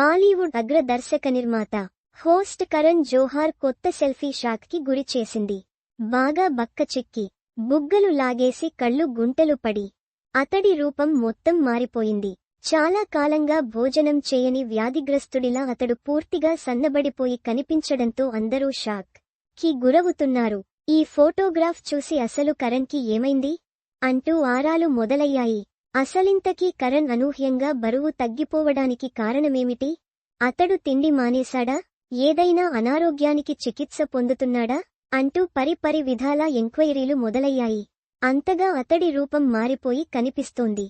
బాలీవుడ్ అగ్ర దర్శక నిర్మాత హోస్ట్ కరణ్ జోహార్ కొత్త సెల్ఫీ షాక్కి గురి చేసింది. బాగా బక్క చిక్కి బుగ్గలు లాగేసి కళ్ళు గుంటలు పడి అతడి రూపం మొత్తం మారిపోయింది. చాలా కాలంగా భోజనం చేయని వ్యాధిగ్రస్తుడిలా అతడు పూర్తిగా సన్నబడిపోయి కనిపించడంతో అందరూ షాక్కి గురవుతున్నారు. ఈ ఫోటోగ్రాఫ్ చూసి అసలు కరణ్కి ఏమైంది? అంటూ ఆరాలు మొదలయ్యాయి. అసలింతకీ కరణ్ అనూహ్యంగా బరువు తగ్గిపోవడానికి కారణమేమిటి? అతడు తిండి మానేశాడా? ఏదైనా అనారోగ్యానికి చికిత్స పొందుతున్నాడా? అంటూ పరిపరి విధాల ఎంక్వైరీలు మొదలయ్యాయి. అంతగా అతడి రూపం మారిపోయి కనిపిస్తోంది.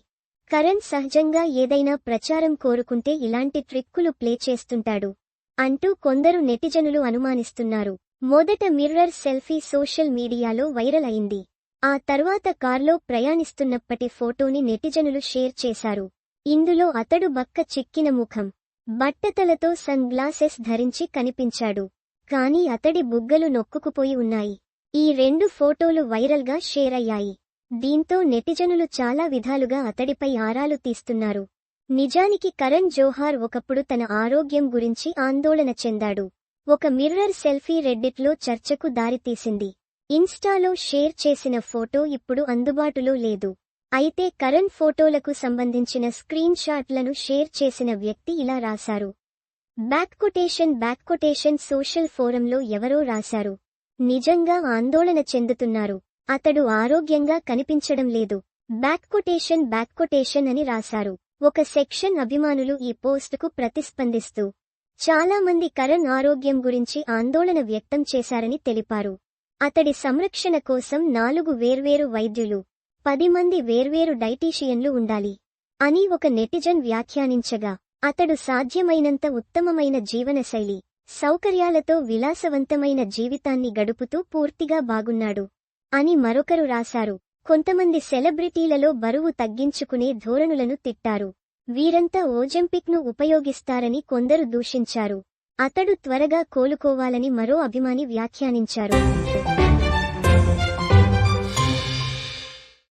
కరణ్ సహజంగా ఏదైనా ప్రచారం కోరుకుంటే ఇలాంటి ట్రిక్కులు ప్లే చేస్తుంటాడు. అంటూ కొందరు నెటిజనులు అనుమానిస్తున్నారు. మొదట మిర్రర్ సెల్ఫీ సోషల్ మీడియాలో వైరల్ అయింది. ఆ తర్వాత కార్లో ప్రయాణిస్తున్నప్పటి ఫోటోని నెటిజనులు షేర్ చేశారు. ఇందులో అతడు బక్క చిక్కిన ముఖం బట్టతలతో సన్ గ్లాసెస్ ధరించి కనిపించాడు. కాని అతడి బుగ్గలు నొక్కుకుపోయి ఉన్నాయి. ఈ రెండు ఫోటోలు వైరల్గా షేర్ అయ్యాయి. దీంతో నెటిజనులు చాలా విధాలుగా అతడిపై ఆరాలు తీస్తున్నారు. నిజానికి కరణ్ జోహార్ ఒకప్పుడు తన ఆరోగ్యం గురించి ఆందోళన చెందాడు. ఒక మిర్రర్ సెల్ఫీ రెడ్డిట్లో చర్చకు దారితీసింది. ఇన్స్టాలో షేర్ చేసిన ఫోటో ఇప్పుడు అందుబాటులో లేదు. అయితే కరణ్ ఫోటోలకు సంబంధించిన స్క్రీన్ షాట్లను షేర్ చేసిన వ్యక్తి ఇలా రాశారు. Back quotation back quotation social ఫోరంలో ఎవరో రాశారు. నిజంగా ఆందోళన చెందుతున్నారు. అతడు ఆరోగ్యంగా కనిపించడం లేదు. బ్యాక్ కొటేషన్ బ్యాక్ కొటేషన్ అని రాశారు. ఒక సెక్షన్ అభిమానులు ఈ పోస్టుకు ప్రతిస్పందిస్తూ చాలా మంది కరణ్ ఆరోగ్యం గురించి ఆందోళన వ్యక్తం చేశారని తెలిపారు. అతడి సంరక్షణ కోసం నాలుగు వేర్వేరు వైద్యులు పది మంది వేర్వేరు డైటీషియన్లు ఉండాలి. అని ఒక నెటిజన్ వ్యాఖ్యానించగా అతడు సాధ్యమైనంత ఉత్తమమైన జీవనశైలి సౌకర్యాలతో విలాసవంతమైన జీవితాన్ని గడుపుతూ పూర్తిగా బాగున్నాడు. అని మరొకరు రాశారు. కొంతమంది సెలబ్రిటీలలో బరువు తగ్గించుకునే ధోరణులను తిట్టారు. వీరంతా ఓజంపిక్ను ఉపయోగిస్తారని కొందరు దూషించారు. అతడు త్వరగా కోలుకోవాలని మరో అభిమాని వ్యాఖ్యానించారు.